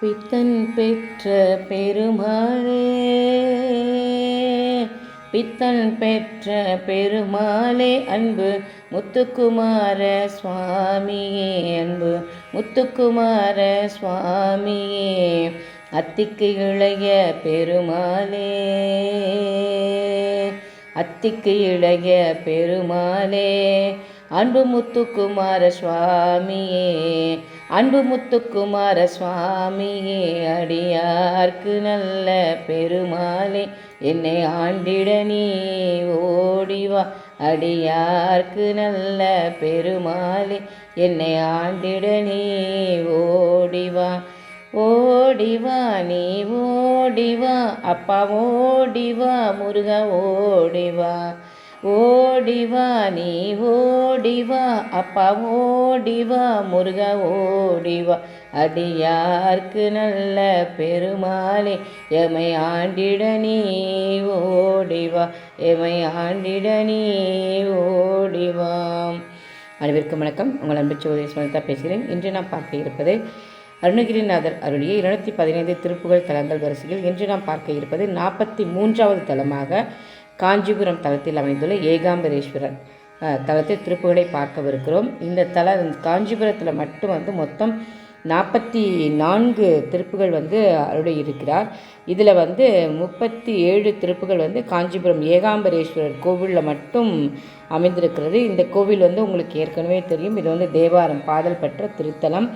பித்தன் பெற்ற பெருமாளே பித்தன் பெற்ற பெருமாளே அன்பு முத்துக்குமார சுவாமியே அன்பு முத்துக்குமார சுவாமியே அத்திக்கு இளைய பெருமாளே அத்திக்கு இளைய பெருமாளே அன்பு முத்துக்குமார சுவாமியே அன்பு முத்துக்குமார சுவாமியே அடியார்க்கு நல்ல பெருமாளே என்னை ஆண்டிட நீ ஓடிவா அடியார்க்கு நல்ல பெருமாளே என்னை ஆண்டிட நீ ஓடிவா ஓடிவா நீ ஓடிவா அப்பா ஓடிவா முருகா ஓடிவா ஓடிவா நீ ஓடிவா அப்பா ஓடிவா முருகா ஓடிவா. அடியார்க்கு நல்ல பெருமாளே எமை ஆண்டிட நீ ஓடிவா எமை ஆண்டிட நீ ஓடிவா. அனைவருக்கும் வணக்கம். உங்கள் அன்பு சோதரி சுமதா பேசுகிறேன். இன்று நாம் பார்க்க இருப்பது அருணகிரிநாதர் அருளிய இருநூத்தி பதினைந்து திருப்புகழ் தலங்கள் வரிசையில் இன்று நாம் பார்க்க இருப்பது நாற்பத்தி மூன்றாவது தலமாக காஞ்சிபுரம் தலத்தில் அமைந்துள்ள ஏகாம்பரேஸ்வரர் தலத்தில் திருப்புகளை பார்க்கவிருக்கிறோம். இந்த தல காஞ்சிபுரத்தில் மட்டும் வந்து மொத்தம் நாற்பத்தி நான்கு திருப்புகள் வந்து அருளி இருக்கிறார். இதில் வந்து முப்பத்தி ஏழு திருப்புகள் வந்து காஞ்சிபுரம் ஏகாம்பரேஸ்வரர் கோவிலில் மட்டும் அமைந்திருக்கிறது. இந்த கோவில் வந்து உங்களுக்கு ஏற்கனவே தெரியும். இது வந்து தேவாரம் பாடல் பெற்ற திருத்தலம்.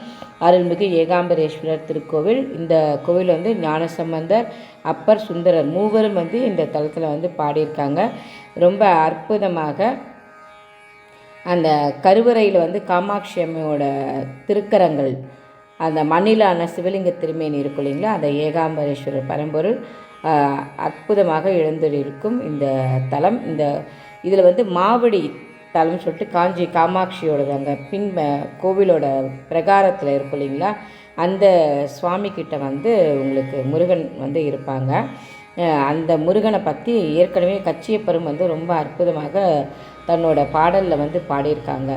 அருள்மிகு ஏகாம்பரேஸ்வரர் திருக்கோவில். இந்த கோவில் வந்து ஞானசம்பந்தர் அப்பர் சுந்தரர் மூவரும் வந்து இந்த தலத்தில் வந்து பாடியிருக்காங்க. ரொம்ப அற்புதமாக அந்த கருவறையில் வந்து காமாட்சி அம்மையோட திருக்கரங்கள் அந்த மண்ணிலான சிவலிங்க திருமேனி இருக்கும் இல்லைங்களா? அந்த ஏகாம்பரேஸ்வரர் பரம்பொருள் அற்புதமாக எழுந்திருக்கும் இந்த தலம். இந்த இதில் வந்து மாவடி தலம் சொல்லிட்டு காஞ்சி காமாட்சியோட அங்கே பின் கோவிலோட பிரகாரத்தில் இருக்கும் இல்லைங்களா? அந்த சுவாமி கிட்ட வந்து உங்களுக்கு முருகன் வந்து இருப்பாங்க. அந்த முருகனை பற்றி ஏற்கனவே கச்சியப்பரும் வந்து ரொம்ப அற்புதமாக தன்னோட பாடலில் வந்து பாடியிருக்காங்க.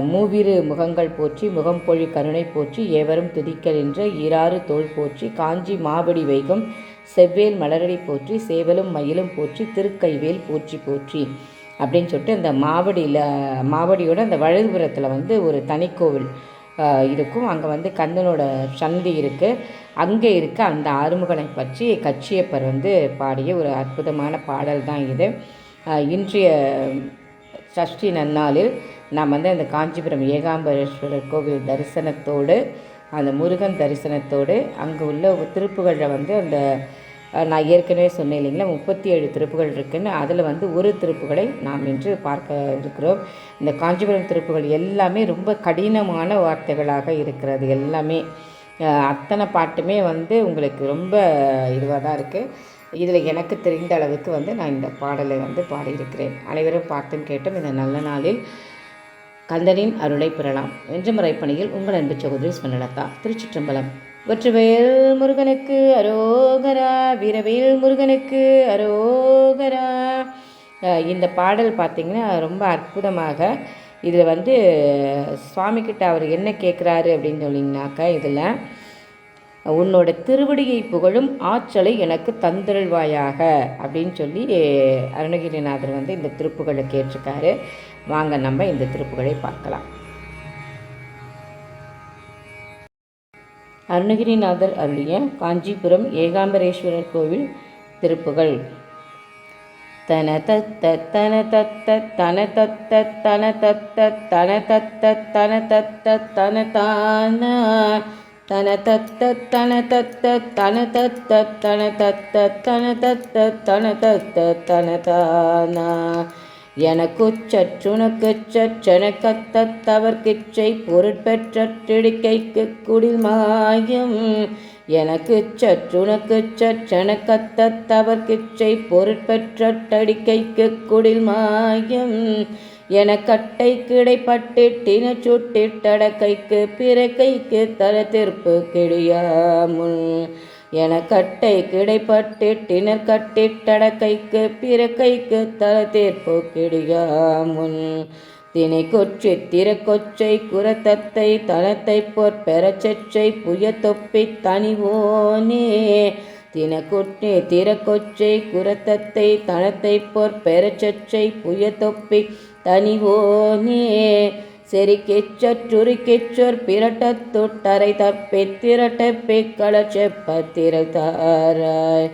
மூவிரு முகங்கள் போற்றி முகம் பொழி கருணை போற்றி ஏவரும் துதிக்கல் என்ற ஈராறு தோல் போற்றி காஞ்சி மாவடி வைகம் செவ்வேல் மலரடி போற்றி சேவலும் மயிலும் போற்றி திருக்கைவேல் போற்றி போற்றி அப்படின்னு சொல்லிட்டு அந்த மாவடியில் மாவடியோட அந்த வலதுபுறத்தில் வந்து ஒரு தனிக்கோவில் இருக்கும். அங்கே வந்து கந்தனோட சந்தி இருக்குது அங்கே இருக்க அந்த ஆறுமுகனை பற்றி கச்சியப்பர் வந்து பாடிய ஒரு அற்புதமான பாடல் தான் இது இன்றைய சஷ்டி நன்னாளில் நாம் வந்து அந்த காஞ்சிபுரம் ஏகாம்பரேஸ்வரர் கோவில் தரிசனத்தோடு அந்த முருகன் தரிசனத்தோடு அங்கே உள்ள திருப்புகளில் வந்து அந்த நான் ஏற்கனவே சொன்னேன் இல்லைங்களா முப்பத்தி ஏழு திருப்புகள் இருக்குன்னு அதில் வந்து ஒரு திருப்புகளை நாம் இன்று பார்க்க இருக்கிறோம். இந்த காஞ்சிபுரம் திருப்புகள் எல்லாமே ரொம்ப கடினமான வார்த்தைகளாக இருக்கிறது எல்லாமே. அத்தனை பாட்டுமே வந்து உங்களுக்கு ரொம்ப இதுவாக தான் இருக்குது இதில் எனக்கு தெரிந்த அளவுக்கு வந்து நான் இந்த பாடலை வந்து பாடியிருக்கிறேன். அனைவரும் பார்த்தும் கேட்டும் இந்த நல்ல நாளில். கந்தனின் அருளை பெறலாம். என்ற முறைப்பணியில் உங்கள் அன்பு சகோதரி ஸ்வனலதா திருச்சிற்றம்பலம். வெற்றுவேல் முருகனுக்கு அரோகரா வீரவேல் முருகனுக்கு அரோகரா. இந்த பாடல் பார்த்திங்கன்னா ரொம்ப அற்புதமாக இதில் வந்து சுவாமிக்கிட்ட அவர் என்ன கேட்குறாரு அப்படின்னு சொன்னீங்கனாக்கா இதில் உன்னோட திருவடியை புகழும் ஆற்றலை எனக்கு தந்திருள்வாயாக அப்படின்னு சொல்லி அருணகிரிநாதர் வந்து இந்த திருப்புகளை கேட்டிருக்காரு. வாங்க நம்ம இந்த திருப்புகளை பார்க்கலாம். அருணகிரிநாதர் அருளிய காஞ்சிபுரம் ஏகாம்பரேஸ்வரர் கோவில் திருப்புகள். தன தத்த தன தத்த தன தத்த தன தத்த தன தத்த தன தத்த தன தான தன தத்த தன தத்த தன தத்த தன தத்த தன தத்த தன தத்த தன தானா எனக்குச் சற்றுனக்குச் சற்றெனக்கத்தவர்கிச்சை பொருட்பெற்றிடிக்கைக்கு குடில் மாயம் எனக்குச் சற்றுனக்குச் சற்றெனக்கத்தவர்கிச்சை பொருட்பெற்றடிக்கைக்கு குடில் மாயம் என கட்டை கிடைப்பட்டிட்டின சுட்டிட்டடக்கைக்கு பிறக்கைக்கு தர திருப்பு கிடையாமுன். என கட்டை கிடைப்பட்டிட்டினர் கட்டிட்டடக்கைக்கு பிறக்கைக்கு தர தீர்ப்பு கிடையாமுன். தினை கொற்றி திறக்கொச்சை குரத்தத்தை தளத்தை போர் பெறச்செச்சை புய தொப்பி தனிவோனே தினக்குற்றே திறக்கொச்சை குரத்தத்தை தளத்தை போர் பெறச்செச்சை புய தொப்பி தனிவோனே செரிக்கெச்சொற்றுரிக்கெச்சொர் பிரட்டத் தொட்டரை தப்பி திரட்டப்பி களச்செப்ப திரத்தாராய்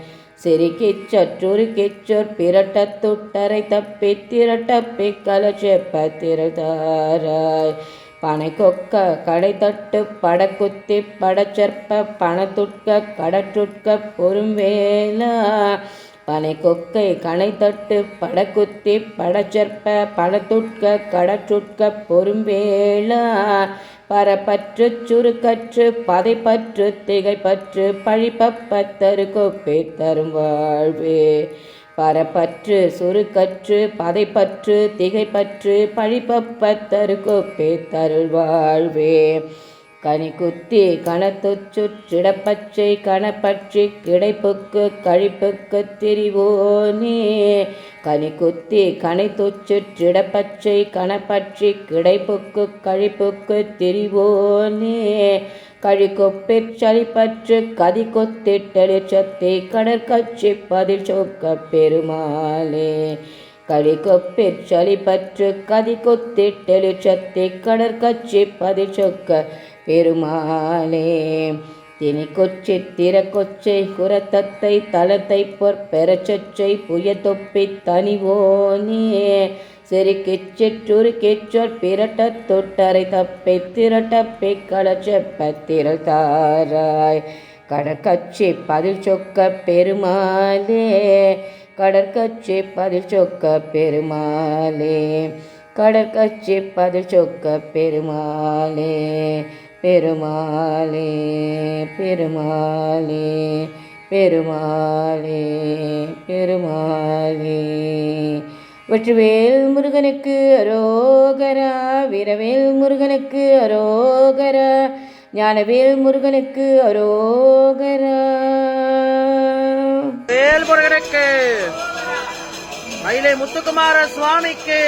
செரிக்கெச்சொற்றுரிக்கெச்சொர் பிரட்டத் தொட்டரை தப்பி திரட்டப்பி களச்செப்ப திரத்தாராய் பனை கொக்க கடை தட்டு படக்குத்தி படச்சற்ப பணத்துட்க கடற்றுட்க பொறும்வேலா பனை கொக்கை கனை படக்குத்தி படச்சற்ப படத்துட்க கடற்றுட்க பொறும்பேளா பரப்பற்று சுருக்கற்று பதைப்பற்று திகைப்பற்று பழிப்பத்தரு கொப்பை தரும் வாழ்வே பரப்பற்று சுருக்கற்று பதைப்பற்று திகைப்பற்று பழிப்பத்தரு கொப்பை தருள் வாழ்வே கனி குத்தி கணத்துச்சுற்றிடப்பச்சை கணப்பற்றி கிடைப்புக்கு கழிப்புக்கு திரிவோனே. கனி குத்தி கனை தொச்சுற்றிடப்பச்சை கணப்பற்றி கிடைப்புக்கு கழிப்புக்கு திரிவோனே. கழிக்கொப்பிற் சளிப்பற்று கதி கொத்திட்டலி கொத்திட்டெளிச்சத்தை கடற்கட்சி பதில் சொக்க பெருமாளே. கழிக்கொப்பிற் சளிப்பற்று கதி கொத்திட்டலி கொத்திட்டெளிச்சத்தை கடற்கட்சி பதில் சொக்க பெருமாளே தினி கொச்சி திற கொச்சை குரத்தத்தை தளத்தை பொற்பெறச்சொச்சை புய தொப்பி தனிவோனே செருக்கிச்சிற்றுரு கெச்சொற் பிறட்ட தொட்டரை தப்பை திரட்டப்பை களச்செப்ப தாராய். கடற்கட்சி பதில் சொக்க பெருமாளே கடற்கட்சி பதில் சொக்க பெருமாளே கடற்கட்சி பதில் சொக்க பெருமாளே. பெருமாளே பெருமாளே பெருமாளே பெருமாளே. வெற்றிவேல் முருகனுக்கு அரோகரா வீரவேல் முருகனுக்கு அரோகரா ஞானவேல் முருகனுக்கு அரோகரா. வேல் முருகனுக்கு மயிலை முத்துக்குமார சுவாமிக்கு